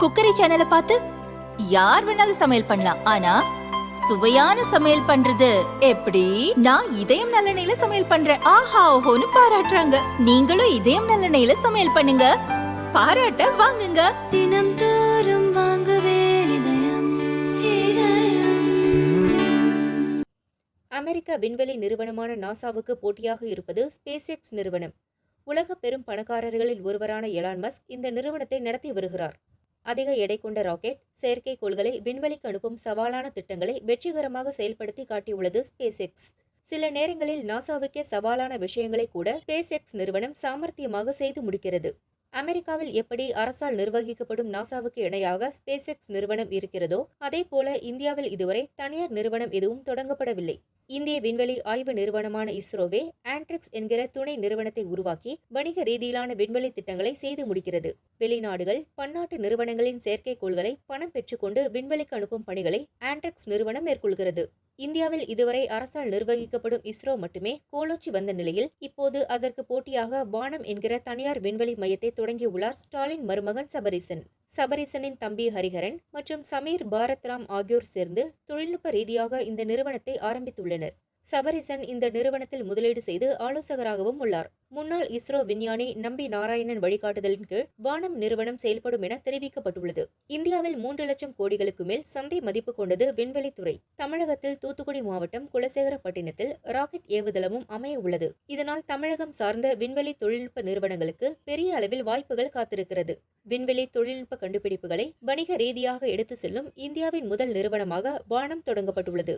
Cookery சேனலை பார்த்து யார் வேணாலும் சமையல் பண்ணலாம். ஆனா சுவையான சமையல் பண்றது எப்படி? நான் இதயம் நல்லெண்ணெயில சமையல் பண்றேன். ஆஹா ஓஹோன்னு பாராட்டுறாங்க. நீங்களும் இதயம் நல்லெண்ணெயில சமையல் பண்ணுங்க. பாராட்ட வாங்குங்க. தினம் தோறும் வாங்குவே இதயம் இதயம். அமெரிக்க விண்வெளி நிறுவனமான நாசாவுக்கு போட்டியாக இருப்பது ஸ்பேஸ் எக்ஸ் நிறுவனம். உலக பெரும் பணக்காரர்களில் ஒருவரான எலான் மஸ்க் இந்த நிறுவனத்தை நடத்தி வருகிறார். அதிக எடை கொண்ட ராக்கெட் செயற்கைக்கோள்களை விண்வெளிக்கு அனுப்பும் சவாலான திட்டங்களை வெற்றிகரமாக செயல்படுத்தி காட்டியுள்ளது ஸ்பேஸ் எக்ஸ் சில நேரங்களில் நாசாவுக்கே சவாலான விஷயங்களை கூட ஸ்பேஸ் எக்ஸ் நிறுவனம் சாமர்த்தியமாக செய்து முடிக்கிறது. அமெரிக்காவில் எப்படி அரசால் நிர்வகிக்கப்படும் நாசாவுக்கு இணையாக ஸ்பேஸ் எக்ஸ் நிறுவனம் இருக்கிறதோ அதே போல இந்தியாவில் இதுவரை தனியார் நிறுவனம் எதுவும் தொடங்கப்படவில்லை. இந்திய விண்வெளி ஆய்வு நிறுவனமான இஸ்ரோவே ஆண்ட்ரிக்ஸ் என்கிற துணை நிறுவனத்தை உருவாக்கி வணிக ரீதியிலான விண்வெளி திட்டங்களை செய்து முடிக்கிறது. வெளிநாடுகள் பன்னாட்டு நிறுவனங்களின் செயற்கைக்கோள்களை பணம் பெற்றுக்கொண்டு விண்வெளிக்கு அனுப்பும் பணிகளை ஆண்ட்ரிக்ஸ் நிறுவனம் மேற்கொள்கிறது. இந்தியாவில் இதுவரை அரசால் நிர்வகிக்கப்படும் இஸ்ரோ மட்டுமே கோலோச்சி வந்த நிலையில் இப்போது அதற்கு போட்டியாக வானம் என்கிற தனியார் விண்வெளி மையத்தை தொடங்கியுள்ளார் ஸ்டாலின் மருமகன் சபரிசன். சபரிசனின் தம்பி ஹரிஹரன் மற்றும் சமீர் பாரத்ராம் ஆகியோர் சேர்ந்து தொழில்நுட்ப ரீதியாக இந்த நிறுவனத்தை ஆரம்பித்துள்ளனர். சபரிசன் இந்த நிறுவனத்தில் முதலீடு செய்து ஆலோசகராகவும் உள்ளார். முன்னாள் இஸ்ரோ விஞ்ஞானி நம்பி நாராயணன் வழிகாட்டுதலின் கீழ் வானம் நிறுவனம் செயல்படும் என தெரிவிக்கப்பட்டுள்ளது. இந்தியாவில் மூன்று லட்சம் கோடிகளுக்கு மேல் சந்தை மதிப்பு கொண்டது விண்வெளித்துறை. தமிழகத்தில் தூத்துக்குடி மாவட்டம் குலசேகரப்பட்டினத்தில் ராக்கெட் ஏவுதளமும் அமைய உள்ளது. இதனால் தமிழகம் சார்ந்த விண்வெளி தொழில்நுட்ப நிறுவனங்களுக்கு பெரிய அளவில் வாய்ப்புகள் காத்திருக்கிறது. விண்வெளி தொழில்நுட்ப கண்டுபிடிப்புகளை வணிக ரீதியாக எடுத்து செல்லும் இந்தியாவின் முதல் நிறுவனமாக வானம் தொடங்கப்பட்டுள்ளது.